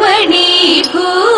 மணி கூ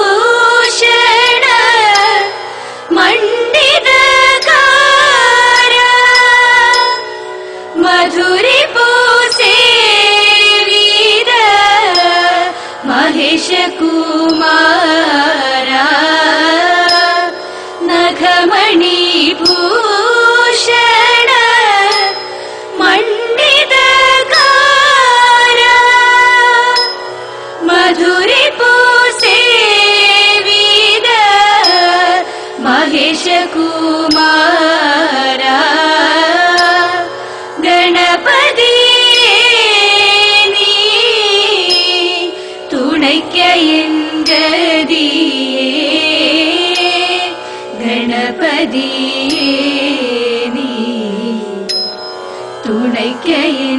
के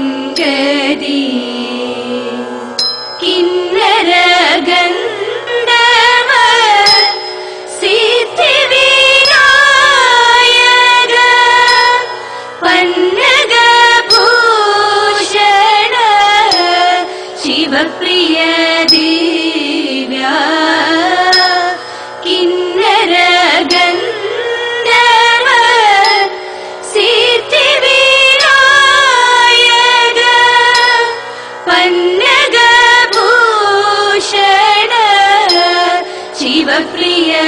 Yeah.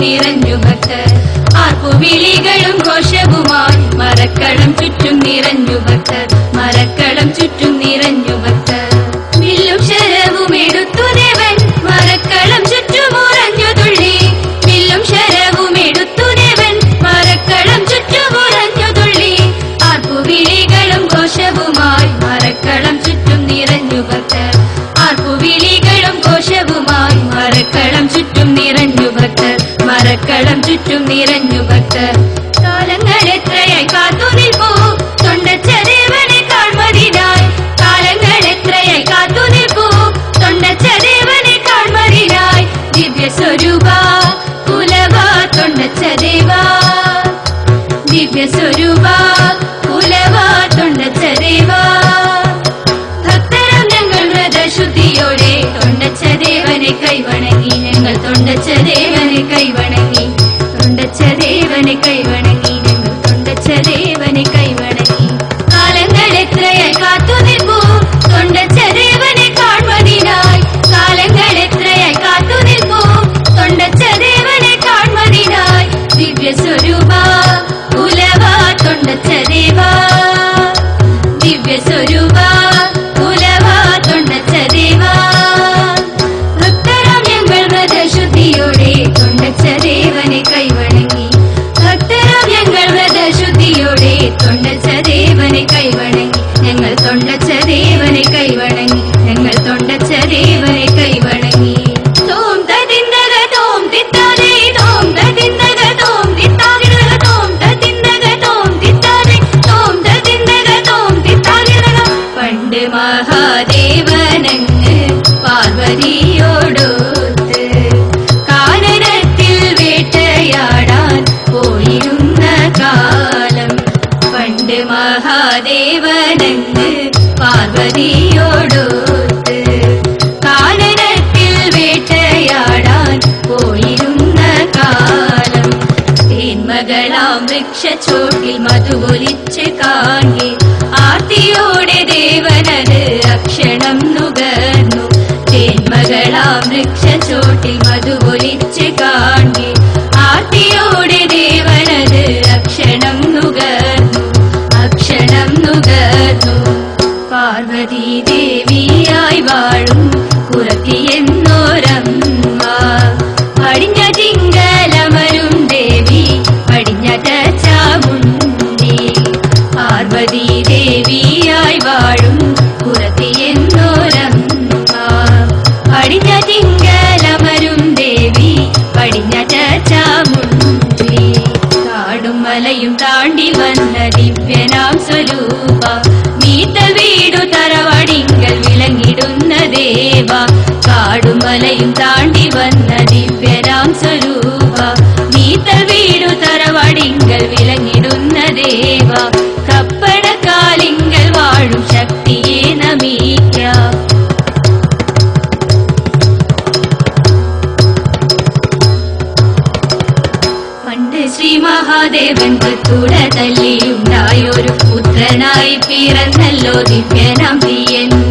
നിറഞ്ഞു ഭക്തർ ആർപ്പുവിളികളും ഘോഷവുമായി മരക്കളം ചുറ്റും നിറഞ്ഞു ഭക്തർ മരക്കളം ചുറ്റും മക്കളം ചുറ്റും നിറഞ്ഞു ഭക്തർ Soy मृक्षचोटि मधुवोलिकाणि आवनद् अक्षणं नगर्ेन् मृक्षचोटि मधुवोलिकाणि വലയും താണ്ടി വന്ന ദിവ്യരാം സ്വരൂപ. നീത്തൽ വീടു തറവാടിങ്കൽ വിലങ്ങിടുന്ന ദേവ. കപ്പട കാലിങ്കൽ വാഴും ശക്തിയെ നമീക്ക. പണ്ട് ശ്രീ മഹാദേവൻ പത്തൂട തല്ലിയുണ്ടായൊരു പുത്രനായി പിറന്നല്ലോ ദിവ്യനാം തീയൻ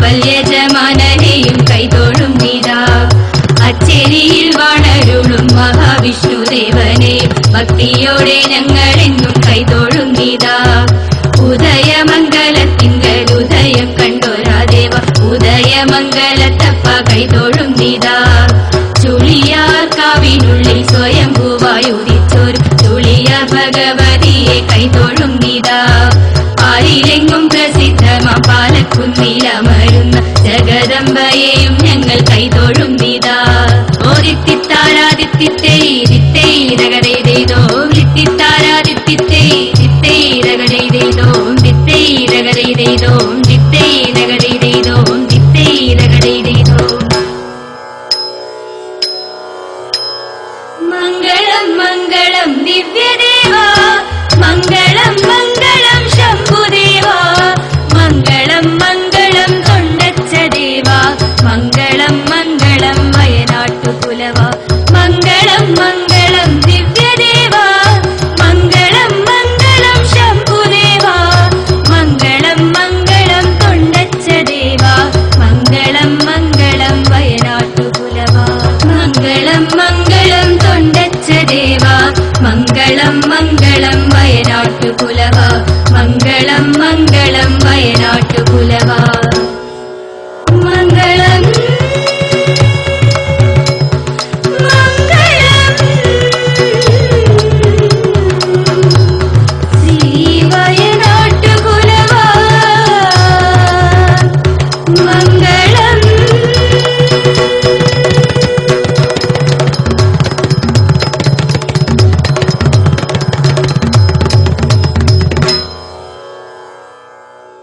കപ്പൽ യജമാനനെയും കൈതൊഴും പിതാ അച്ചേരിയിൽ വാണരുളും മഹാവിഷ്ണു ദേവനെ. ഭക്തിയോടെ ഞങ്ങളെന്നും കൈതൊഴും പിതാ ഉദയമംഗലത്തിങ്കൽ ഉദയം കണ്ടോരാ ദേവ. ഉദയമംഗലത്തപ്പ കൈതൊഴും പിതാ ചുളിയാർക്കാവിനുള്ളിൽ സ്വയം ഭൂവായുരിച്ചോർ ചുളിയാർ ഭഗവതിയെ കൈതൊഴും മുന്നിലമരുന്ന ജഗദമ്പയെയും ഞങ്ങൾ കൈതൊഴും നിതാ. ഓദിത്തിത്താരാദിത്തിത്തേരി